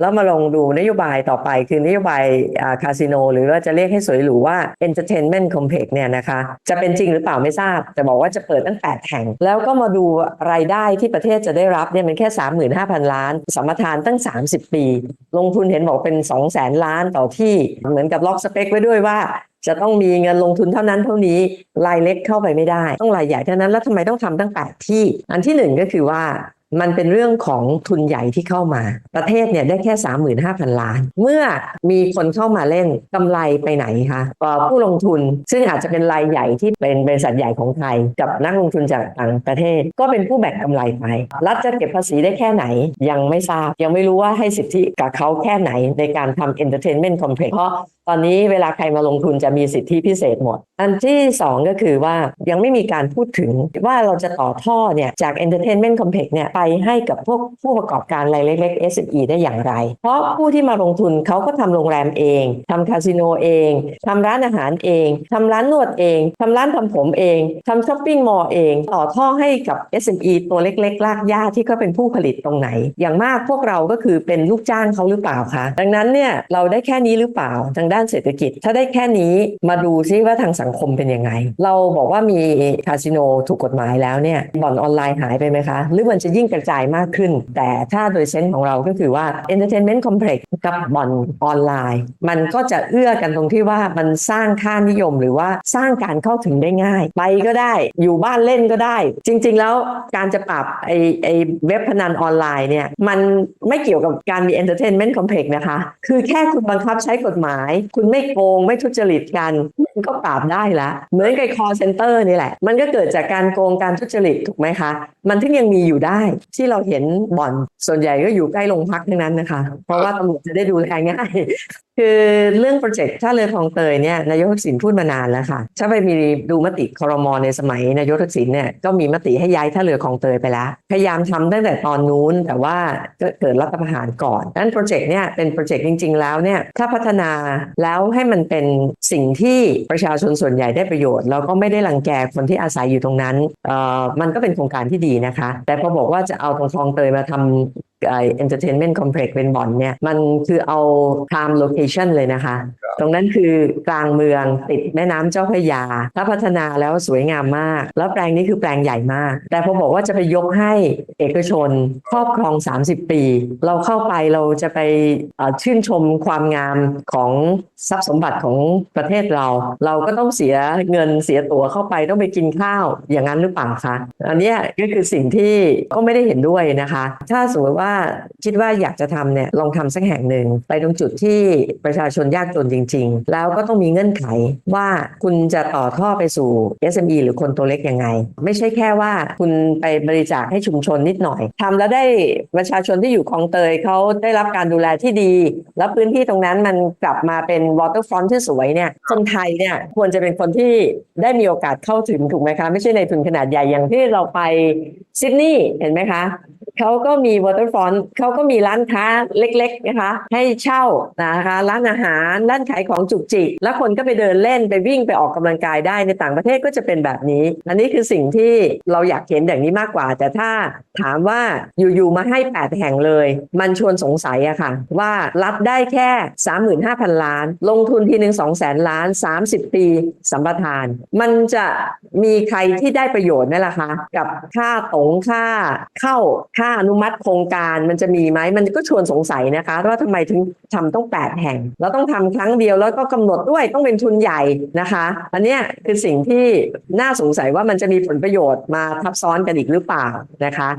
แล้วมาลงดูนโยบายต่อไปคือนโยบายคาสิโนหรือว่าจะเรียกให้สวยหรูว่า Entertainment Complex เนี่ยนะคะ จะเป็นจริงหรือเปล่าไม่ทราบ แต่บอกว่าจะเปิดตั้ง 8 แห่ง แล้วก็มาดูรายได้ที่ประเทศจะได้รับเนี่ยมันแค่ 35,000 ล้าน สมปทานตั้ง 30 ปี ลงทุนเห็นบอกเป็น 2 0 0แสนล้านต่อที่เหมือนกับล็อกสเปคไว้ด้วยว่าจะต้องมีเงินลงทุนเท่านั้นเท่านี้รายเล็กเข้าไปไม่ได้ ต้องรายใหญ่เท่านั้นแล้วทำไมต้องทำตั้ง 8 ที่ อันที่หนึ่งก็คือว่า มันเป็นเรื่องของทุนใหญ่ที่เข้ามา ประเทศเนี่ยได้แค่ 35,000 ล้าน เมื่อมีคนเข้ามาเล่นกำไรไปไหนคะผู้ลงทุนซึ่งอาจจะเป็นรายใหญ่ที่เป็นบริษัทใหญ่ของไทย กับนักลงทุนจากต่างประเทศ ก็เป็นผู้แบ่งกำไรไปรัฐจะเก็บภาษีได้แค่ไหน ยังไม่ทราบ ยังไม่รู้ว่าให้สิทธิกับเขาแค่ไหนในการทำ entertainment complex เพราะตอนนี้เวลาใครมาลงทุนจะมีสิทธิพิเศษหมด อันที่ 2 ก็คือว่ายังไม่มีการพูดถึงว่าเราจะต่อท่อเนี่ยจาก entertainment complex เนี่ยให้กับพวกผู้ประกอบการรายเล็กๆ SME ได้อย่างไร เพราะผู้ที่มาลงทุนเขาก็ทำโรงแรมเองทำคาสิโนเองทำร้านอาหารเองทำร้านนวดเองทำร้านทำผมเองทำช้อปปิ้งมอลล์เอง ต่อท่อให้กับ SME ตัวเล็กๆลากย่าที่เขาเป็นผู้ผลิตตรงไหน อย่างมากพวกเราก็คือเป็นลูกจ้างเขาหรือเปล่าคะ ดังนั้นเนี่ยเราได้แค่นี้หรือเปล่าทางด้านเศรษฐกิจ ถ้าได้แค่นี้มาดูซิว่าทางสังคมเป็นยังไง เราบอกว่ามีคาสิโนถูกกฎหมายแล้วเนี่ยบ่อนออนไลน์หายไปไหมคะ หรือมันจะยิ่งกระจายมากขึ้น แต่ถ้าโดยเซนส์ของเราก็คือว่า Entertainment Complex กับบ่อนออนไลน์ มันก็จะเอื้อกันตรงที่ว่ามันสร้างค่านิยมหรือว่าสร้างการเข้าถึงได้ง่าย ไปก็ได้อยู่บ้านเล่นก็ได้ จริง ๆ แล้วการจะปรับไอไอเว็บพนันออนไลน์เนี่ยมันไม่เกี่ยวกับการมี Entertainment Complex นะคะ คือแค่คุณบังคับใช้กฎหมาย คุณไม่โกงไม่ทุจริตกันมันก็ปราบได้ละเหมือนกับ call center นี่แหละ มันก็เกิดจากการโกงการทุจริตถูกไหมคะ มันถึงยังมีอยู่ได้ที่เราเห็นบ่อนส่วนใหญ่ก็อยู่ใกล้โรงพักทั้งนั้นนะคะ เพราะว่าตำรวจจะได้ดูแลง่าย คือเรื่องโปรเจกต์ท่าเรือคลองเตยเนี่ยนายกทักษิณพูดมานานแล้วค่ะ ถ้าไปมีดูมติครมในสมัยนายกทักษิณเนี่ยก็มีมติให้ย้ายท่าเรือคลองเตยไปแล้ว พยายามทำตั้งแต่ตอนนู้นแต่ว่าก็เกิดรัฐประหารก่อนนั้นโปรเจกต์เนี่ยเป็นโปรเจกต์จริง ๆ แล้วเนี่ยถ้าพัฒนาแล้วให้มันเป็นสิ่งที่ประชาชนส่วนใหญ่ได้ประโยชน์แล้วก็ไม่ได้รังแกคนที่อาศัยอยู่ตรงนั้นเอ่อมันก็เป็นโครงการที่ดีนะคะ แต่พอบอกว่าจะเอาทรงคองเตยมาทำไอเอนเตอร์เทนเมนต์คอมเพล็กซ์เป็นบ่อนเนี่ย มันคือเอาไทม์โลเคชันเลยนะคะ ตรงนั้นคือกลางเมืองติดแม่น้ำเจ้าพระยาถ้าพัฒนาแล้วสวยงามมาก แล้วแปลงนี้คือแปลงใหญ่มาก แต่พอบอกว่าจะไปยกให้เอกชนครอบครอง 30 ปี เราเข้าไปเราจะไปชื่นชมความงามของทรัพย์สมบัติของประเทศเรา เราก็ต้องเสียเงินเสียตั๋วเข้าไปต้องไปกินข้าวอย่างนั้นหรือเปล่าคะอันนี้ก็คือสิ่งที่ก็ไม่ได้เห็นด้วยนะคะ ถ้าสมมติว่าคิดว่าอยากจะทำเนี่ยลองทำสักแห่งหนึ่งไปตรงจุดที่ประชาชนยากจนจริงๆ แล้วก็ต้องมีเงื่อนไขว่าคุณจะต่อท่อไปสู่ SME หรือคนตัวเล็กยังไง ไม่ใช่แค่ว่าคุณไปบริจาคให้ชุมชนนิดหน่อยทำแล้วได้ประชาชนที่อยู่คลองเตยเขาได้รับการดูแลที่ดี แล้วพื้นที่ตรงนั้นมันกลับมาเป็น waterfront ที่สวยเนี่ยคนไทยเนี่ยควรจะเป็นคนที่ได้มีโอกาสเข้าถึงถูกไหมคะ ไม่ใช่ในทุนขนาดใหญ่อย่างที่เราไปซิดนีย์เห็นไหมคะ เขาก็มี waterfront เขาก็มีร้านค้าเล็ก ๆ นะคะ ให้เช่านะคะ ร้านอาหารร้านขายของจุกจิก แล้วคนก็ไปเดินเล่นไปวิ่งไปออกกำลังกายได้ในต่างประเทศก็จะเป็นแบบนี้ อันนี้คือสิ่งที่เราอยากเห็นอย่างนี้มากกว่า แต่ถ้าถามว่าอยู่ๆมาให้ 8 แห่งเลย มันชวนสงสัยอะค่ะ ว่ารับได้แค่ 35,000 ล้าน ลงทุนทีหนึ่ง2 0 0แสนล้าน 30 ปีสัมปทาน มันจะมีใครที่ได้ประโยชน์ไหมล่ะคะกับค่าตรงค่าเข้าค่าอนุมัติโครงการมันจะมีไหมมันก็ชวนสงสัยนะคะว่าทำไมถึงทำต้อง 8 แห่ง แล้วต้องทำครั้งเดียวแล้วก็กำหนดด้วยต้องเป็นทุนใหญ่นะคะ อันนี้คือสิ่งที่น่าสงสัยว่ามันจะมีผลประโยชน์มาทับซ้อนกันอีกหรือเปล่านะคะ